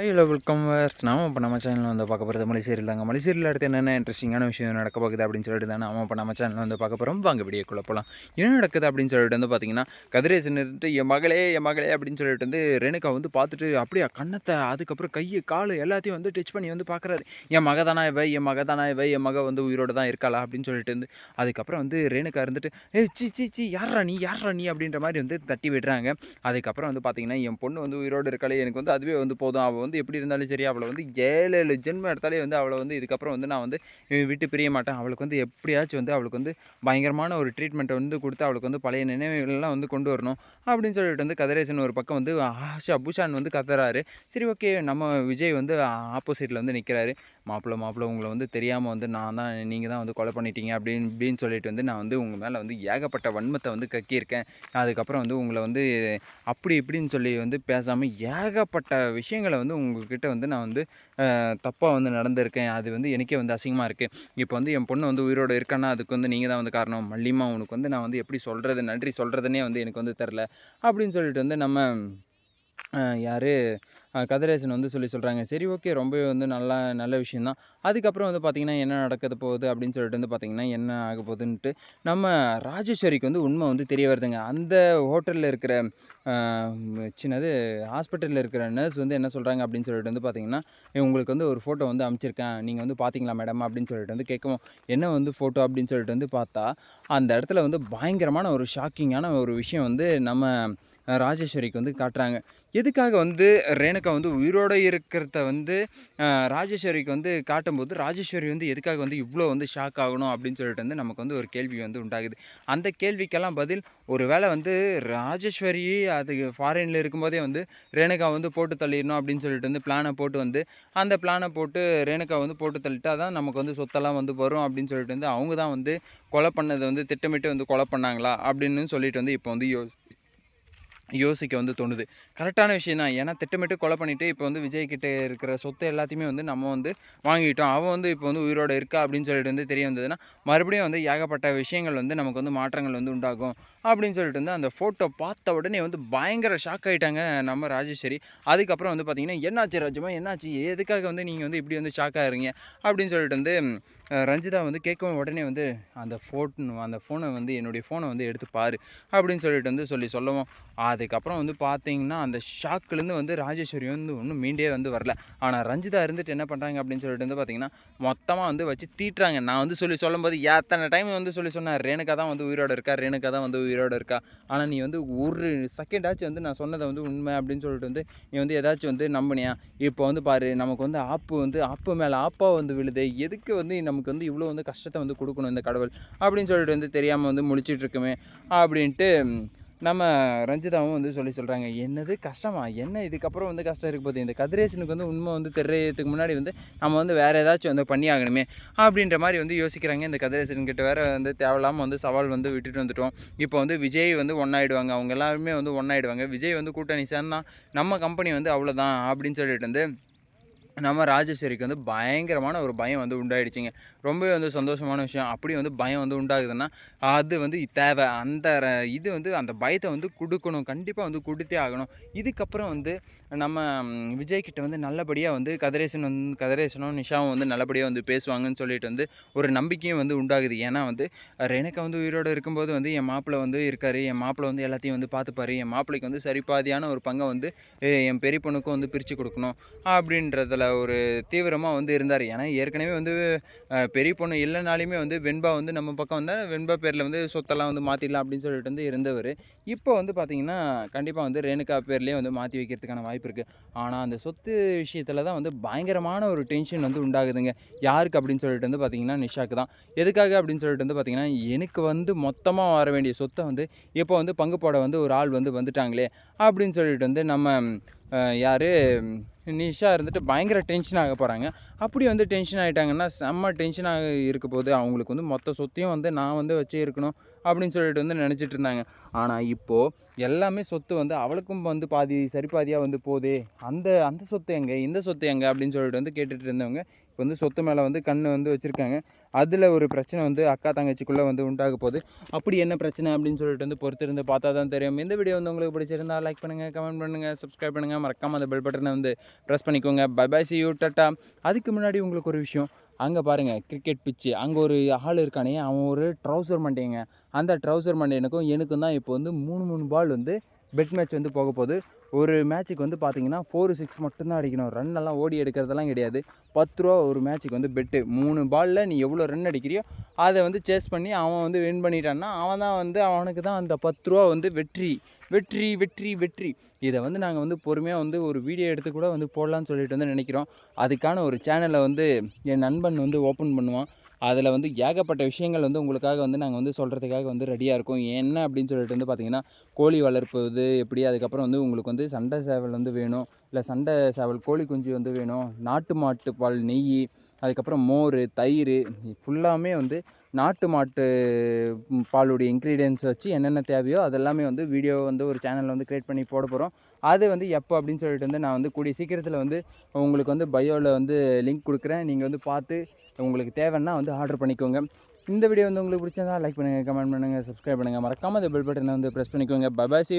Hello welcome verse நாம இப்போ நம்ம சேனலில் வந்து பார்க்க போகிறது மலைசேரியில் தாங்க மலைசேரியில் அடுத்து என்னென்ன இன்ட்ரெஸ்டிங்கான விஷயம் நடக்க போகுது அப்படின்னு சொல்லிட்டு தான் நாம இப்போ நம்ம சேனலில் வந்து பார்க்க போகிறோம் வாங்க வீடியோக்குள்ளே போகலாம் என்ன நடக்குது அப்படின்னு சொல்லிட்டு வந்து பார்த்தீங்கன்னா கதிரேசன் இருந்துட்டு என் மகளே என் மகளே அப்படின்னு சொல்லிட்டு வந்து ரேணுகா வந்து பார்த்துட்டு அப்படியே கண்ணத்தை அதுக்கப்புறம் கையை கால் எல்லாத்தையும் வந்து டச் பண்ணி வந்து பார்க்குறாரு. என் மக தானா இவை? என் மக தானா இவை? என் மக வந்து உயிரோடு தான் இருக்காளா? அப்படின்னு சொல்லிட்டு வந்து அதுக்கப்புறம் வந்து ரேணுகா இருந்துட்டு ஏ சி சி சி யாரா நீ? யாரா நீ? அப்படின்ற மாதிரி வந்து தட்டி விடுறாங்க. அதுக்கப்புறம் வந்து பார்த்தீங்கன்னா என் பொண்ணு வந்து உயிரோடு இருக்காளே எனக்கு வந்து அதுவே வந்து போதும். அவள் வந்து எப்படி இருந்தாலும் சரி அவளை வந்து ஏழு ஏழு ஜென்மம் எடுத்தாலே வந்து அவளை வந்து இதுக்கப்புறம் வந்து நான் வந்து இவன் விட்டு பிரிய மாட்டேன். அவளுக்கு வந்து எப்படியாச்சும் வந்து அவளுக்கு வந்து பயங்கரமான ஒரு ட்ரீட்மெண்ட்டை வந்து கொடுத்து அவளுக்கு வந்து பழைய நினைவுகள்லாம் வந்து கொண்டு வரணும் அப்படின்னு சொல்லிட்டு வந்து கதிரேசன் ஒரு பக்கம் வந்து ஆஷா பூஷான் வந்து கத்துறாரு. சரி ஓகே நம்ம விஜய் வந்து ஆப்போசிட்டில் வந்து நிற்கிறாரு மாப்பிள்ளை மாப்பிள்ளை உங்களை வந்து தெரியாமல் வந்து நான் தான் நீங்கள் தான் வந்து கொலை பண்ணிட்டீங்க அப்படின்னு அப்படின்னு சொல்லிட்டு வந்து நான் வந்து உங்கள் மேலே வந்து ஏகப்பட்ட வன்மத்தை வந்து கக்கியிருக்கேன். அதுக்கப்புறம் வந்து உங்களை வந்து அப்படி இப்படின்னு சொல்லி வந்து பேசாமல் ஏகப்பட்ட விஷயங்களை வந்து உங்கள்கிட்ட வந்து நான் வந்து தப்பாக வந்து நடந்திருக்கேன். அது வந்து எனக்கே வந்து அசிங்கமாக இருக்குது இப்போ வந்து என் பொண்ணு வந்து உயிரோடு இருக்கேன்னா அதுக்கு வந்து நீங்கள் தான் வந்து காரணம். மல்லிமா உனக்கு வந்து நான் வந்து எப்படி சொல்கிறது நன்றி சொல்கிறதுனே வந்து எனக்கு வந்து தெரில அப்படின்னு சொல்லிட்டு வந்து நம்ம யார் கதிரேசன் வந்து சொல்லி சொல்கிறாங்க சரி ஓகே ரொம்பவே வந்து நல்லா நல்ல விஷயந்தான் அதுக்கப்புறம் வந்து பார்த்திங்கன்னா என்ன நடக்குது போகுது அப்படின்னு சொல்லிட்டு வந்து பார்த்திங்கன்னா என்ன ஆக போகுதுன்ட்டு நம்ம ராஜேஸ்வரிக்கு வந்து உண்மை வந்து தெரிய வருதுங்க. அந்த ஹோட்டலில் இருக்கிற சின்னது ஹாஸ்பிட்டலில் இருக்கிற நர்ஸ் வந்து என்ன சொல்கிறாங்க அப்படின்னு சொல்லிட்டு வந்து பார்த்திங்கன்னா உங்களுக்கு வந்து ஒரு ஃபோட்டோ வந்து அனுப்பிச்சிருக்கேன் நீங்கள் வந்து பார்த்தீங்களா மேடம் அப்படின்னு சொல்லிட்டு வந்து கேட்கவும் என்ன வந்து ஃபோட்டோ அப்படின்னு சொல்லிட்டு வந்து பார்த்தா அந்த இடத்துல வந்து பயங்கரமான ஒரு ஷாக்கிங்கான ஒரு விஷயம் வந்து நம்ம ராஜேஸ்வரிக்கு வந்து காட்டுறாங்க. எதுக்காக வந்து ரேணுகா வந்து உயிரோடு இருக்கிறத வந்து ராஜேஸ்வரிக்கு வந்து காட்டும்போது ராஜேஸ்வரி வந்து எதுக்காக வந்து இவ்வளோ வந்து ஷாக் ஆகணும் அப்படின்னு சொல்லிட்டு வந்து நமக்கு வந்து ஒரு கேள்வி வந்து உண்டாகுது. அந்த கேள்விக்கெல்லாம் பதில் ஒரு வேளை வந்து ராஜேஸ்வரி அது ஃபாரினில் இருக்கும்போதே வந்து ரேணுகா வந்து போட்டு தள்ளிடணும் அப்படின்னு சொல்லிட்டு வந்து பிளானை போட்டு வந்து அந்த பிளானை போட்டு ரேணுகா வந்து போட்டு தள்ளிட்டா தான் நமக்கு வந்து சொத்தெல்லாம் வந்து வரும் அப்படின்னு சொல்லிட்டு வந்து அவங்க தான் வந்து கொலை பண்ணதை வந்து திட்டமிட்டு வந்து கொலை பண்ணாங்களா அப்படின்னு சொல்லிட்டு வந்து இப்போ வந்து யோசி யோசிக்க வந்து தோணுது. கரெக்டான விஷயம் தான். ஏன்னா திட்டமிட்டு கொலை பண்ணிவிட்டு இப்போ வந்து விஜய் கிட்டே இருக்கிற சொத்து எல்லாத்தையுமே வந்து நம்ம வந்து வாங்கிட்டோம். அவன் வந்து இப்போ வந்து உயிரோடு இருக்கா அப்படின்னு சொல்லிட்டு வந்து தெரிய வந்ததுன்னா மறுபடியும் வந்து ஏகப்பட்ட விஷயங்கள் வந்து நமக்கு வந்து மாற்றங்கள் வந்து உண்டாகும். அப்படின்னு சொல்லிட்டு வந்து அந்த ஃபோட்டோ பார்த்த உடனே வந்து பயங்கர ஷாக் ஆகிட்டாங்க நம்ம ராஜேஸ்வரி. அதுக்கப்புறம் வந்து பார்த்திங்கன்னா என்னாச்சு ராஜமா? என்னாச்சு? எதுக்காக வந்து நீங்கள் வந்து இப்படி வந்து ஷாக் ஆகிறீங்க? அப்படின்னு சொல்லிட்டு வந்து ரஞ்சிதா வந்து கேட்கவும் உடனே வந்து அந்த ஃபோன் அந்த ஃபோனை வந்து என்னுடைய ஃபோனை வந்து எடுத்து பாரு. அப்படின்னு சொல்லிட்டு வந்து சொல்லி சொல்லவும். அதுக்கப்புறம் வந்து பார்த்தீங்கன்னா அந்த ஷாக்குலேருந்து வந்து ராஜேஸ்வரி வந்து ஒன்றும் மீண்டே வந்து வரல. ஆனால் ரஞ்சிதா இருந்துட்டு என்ன பண்ணுறாங்க அப்படின்னு சொல்லிட்டு வந்து பார்த்திங்கன்னா மொத்தமாக வந்து வச்சு தீட்டுறாங்க. நான் வந்து சொல்லி சொல்லும்போது எத்தனை டைம் வந்து சொல்லி சொன்னேன் ரேணுக்கா தான் வந்து உயிரோடு இருக்கா? ரேணுக்கா தான் வந்து உயிரோடு இருக்கா? ஆனால் நீ வந்து ஒரு செகண்டாச்சும் வந்து நான் சொன்னதை வந்து உண்மை அப்படின்னு சொல்லிட்டு வந்து நீ வந்து ஏதாச்சும் வந்து நம்பினியா? இப்போ வந்து பாரு நமக்கு வந்து ஆப்பு வந்து ஆப்பு மேலே ஆப்பாக வந்து விழுது. எதுக்கு வந்து நமக்கு வந்து இவ்வளோ வந்து கஷ்டத்தை வந்து கொடுக்கணும் இந்த கடவுள்? அப்படின்னு சொல்லிட்டு வந்து தெரியாமல் வந்து முடிச்சிட்ருக்குமே அப்படின்ட்டு நம்ம ரஞ்சிதாவும் வந்து சொல்லி சொல்கிறாங்க என்னது கஷ்டமா? என்ன இதுக்கப்புறம் வந்து கஷ்டம் இருக்க போகுது இந்த கதிரேசனுக்கு வந்து உண்மை வந்து தெரியறதுக்கு முன்னாடி வந்து நம்ம வந்து வேறு ஏதாச்சும் வந்து பண்ணி ஆகணுமே அப்படின்ற மாதிரி வந்து யோசிக்கிறாங்க. இந்த கதிரேசன் கிட்ட வேறு வந்து தேவையில்லாமல் வந்து சவால் வந்து விட்டுட்டு வந்துட்டோம். இப்போ வந்து விஜய் வந்து ஒன்றாயிடுவாங்க அவங்க எல்லாருமே வந்து ஒன்றாயிடுவாங்க விஜய் வந்து கூட்டணி சேர்ந்தான் நம்ம கம்பெனி வந்து அவ்வளோதான் அப்படின்னு சொல்லிட்டு வந்து நம்ம ராஜேஸ்வரிக்கு வந்து பயங்கரமான ஒரு பயம் வந்து உண்டாயிடுச்சிங்க. ரொம்பவே வந்து சந்தோஷமான விஷயம். அப்படி வந்து பயம் வந்து உண்டாகுதுன்னா அது வந்து தேவை. அந்த இது வந்து அந்த பயத்தை வந்து கொடுக்கணும். கண்டிப்பாக வந்து கொடுத்தே ஆகணும். இதுக்கப்புறம் வந்து நம்ம விஜய்கிட்ட வந்து நல்லபடியாக வந்து கதிரேசன் வந்து கதிரேசனும் நிஷாவும் வந்து நல்லபடியாக வந்து பேசுவாங்கன்னு சொல்லிட்டு வந்து ஒரு நம்பிக்கையும் வந்து உண்டாகுது. ஏன்னா வந்து எனக்கு வந்து உயிரோடு இருக்கும்போது வந்து என் மாப்பிள்ளை வந்து இருக்கார். என் மாப்பிள்ளை வந்து எல்லாத்தையும் வந்து பார்த்துப்பாரு. என் மாப்பிள்ளைக்கு வந்து சரிபாதியான ஒரு பங்கை வந்து என் பெரிய பொண்ணுக்கும் வந்து பிரித்து கொடுக்கணும். அப்படின்றதில் ஒரு தீவிரமாக வந்து இருந்தார். ஏன்னா ஏற்கனவே வந்து பெரிய பொண்ணு இல்லைனாலுமே வந்து வெண்பா வந்து நம்ம பக்கம் வந்தால் வெண்பா பேரில் வந்து சொத்தெல்லாம் வந்து மாற்றிடலாம் அப்படின்னு சொல்லிட்டு வந்து இருந்தவர். இப்போ வந்து பார்த்திங்கன்னா கண்டிப்பாக வந்து ரேணுகா பேர்லேயே வந்து மாற்றி வைக்கிறதுக்கான வாய்ப்பு இருக்குது ஆனால் அந்த சொத்து விஷயத்தில் தான் வந்து பயங்கரமான ஒரு டென்ஷன் வந்து உண்டாகுதுங்க. யாருக்கு அப்படின்னு சொல்லிட்டு வந்து பார்த்திங்கன்னா நிஷாக்கு தான். எதுக்காக அப்படின்னு சொல்லிட்டு வந்து பார்த்திங்கன்னா எனக்கு வந்து மொத்தமாக வர வேண்டிய சொத்தை வந்து இப்போ வந்து பங்கு போட வந்து ஒரு ஆள் வந்து வந்துட்டாங்களே அப்படின்னு சொல்லிட்டு வந்து நம்ம யார்? நிஷா இருந்துட்டு பயங்கர டென்ஷன் ஆக போகிறாங்க அப்படி வந்து டென்ஷன் ஆகிட்டாங்கன்னா செம்ம டென்ஷனாக இருக்க போது அவங்களுக்கு வந்து மொத்த சொத்தையும் வந்து நான் வந்து வச்சு இருக்கணும் அப்படின்னு சொல்லிட்டு வந்து நினச்சிட்டு இருந்தாங்க. ஆனால் இப்போது எல்லாமே சொத்து வந்து அவளுக்கும் வந்து பாதி சரி பாதியாக வந்து போதே. அந்த அந்த சொத்து எங்கே? இந்த சொத்து எங்கே? அப்படின்னு சொல்லிட்டு வந்து கேட்டுட்டு இருந்தவங்க இப்போ வந்து சொத்து மேலே வந்து கண் வந்து வச்சுருக்காங்க. அதில் ஒரு பிரச்சனை வந்து அக்கா தங்கச்சிக்குள்ளே வந்து உண்டாக போகுது. அப்படி என்ன பிரச்சனை அப்படின்னு சொல்லிட்டு வந்து பொறுத்திருந்து பார்த்தா தான் தெரியும். இந்த வீடியோ வந்து உங்களுக்கு பிடிச்சிருந்தா லைக் பண்ணுங்கள் கமெண்ட் பண்ணுங்கள் சப்ஸ்கிரைப் பண்ணுங்கள் மறக்காமல் அந்த பெல் பட்டனை வந்து ப்ரெஸ் பண்ணிக்கோங்க. பை பை சி யூ டட்டா அதுக்கு முன்னாடி உங்களுக்கு ஒரு விஷயம். அங்கே பாருங்கள் கிரிக்கெட் பிச்சு அங்கே ஒரு ஆள் இருக்கானே அவன் ஒரு ட்ரௌசர் மண்டைங்க. அந்த ட்ரௌசர் மண்டையனுக்கும் எனக்கும் தான் இப்போ வந்து மூணு மூணு பால் வந்து பெட் மேட்ச் வந்து போக போகுது. ஒரு மேட்ச்சுக்கு வந்து பார்த்தீங்கன்னா ஃபோர் சிக்ஸ் மட்டும்தான் அடிக்கணும். ரன் எல்லாம் ஓடி எடுக்கிறதெல்லாம் கிடையாது. பத்து ரூபா ஒரு மேட்ச்சுக்கு வந்து பெட்டு மூணு பாலில் நீ எவ்வளோ ரன் அடிக்கிறியோ அதை வந்து சேஸ் பண்ணி அவன் வந்து வின் பண்ணிட்டான்னா அவன் தான் வந்து அவனுக்கு தான் அந்த பத்து ரூபா வந்து வெற்றி. வெற்றி வெற்றி வெற்றி. இதை வந்து நாங்கள் வந்து பொறுமையாக வந்து ஒரு வீடியோ எடுத்து கூட வந்து போடலான்னு சொல்லிட்டு வந்து நினைக்கிறோம். அதுக்கான ஒரு சேனலை வந்து என் நண்பன் வந்து ஓப்பன் பண்ணுவான். அதில் வந்து ஏகப்பட்ட விஷயங்கள் வந்து உங்களுக்காக வந்து நாங்கள் வந்து சொல்கிறதுக்காக வந்து ரெடியாக இருக்கோம். என்ன அப்படின்னு சொல்லிட்டு வந்து பார்த்திங்கன்னா கோழி வளர்ப்பது எப்படி அதுக்கப்புறம் வந்து உங்களுக்கு வந்து சண்டை சேவல் வந்து வேணும். இல்லை சண்டை சேவல் கோழி குஞ்சு வந்து வேணும். நாட்டு மாட்டு பால் நெய் அதுக்கப்புறம் மோர் தயிர் ஃபுல்லாமே வந்து நாட்டு மாட்டு பாலுடைய இன்க்ரீடியன்ஸ் வச்சு என்னென்ன தேவையோ அதெல்லாமே வந்து வீடியோ வந்து ஒரு சேனலில் வந்து க்ரியேட் பண்ணி போட போகிறோம் அது வந்து எப்போ அப்படின்னு சொல்லிட்டு வந்து நான் வந்து கூடிய சீக்கிரத்தில் வந்து உங்களுக்கு வந்து பயோவில் வந்து லிங்க் கொடுக்குறேன். நீங்கள் வந்து பார்த்து உங்களுக்கு தேவைன்னா வந்து ஆர்டர் பண்ணிக்கோங்க. இந்த வீடியோ வந்து உங்களுக்கு பிடிச்சிருந்தா லைக் பண்ணுங்கள் கமெண்ட் பண்ணுங்கள் சப்ஸ்கிரைப் பண்ணுங்கள் மறக்காமல் அந்த பெல் பட்டனை வந்து ப்ரெஸ் பண்ணிக்கோங்க. Bye bye C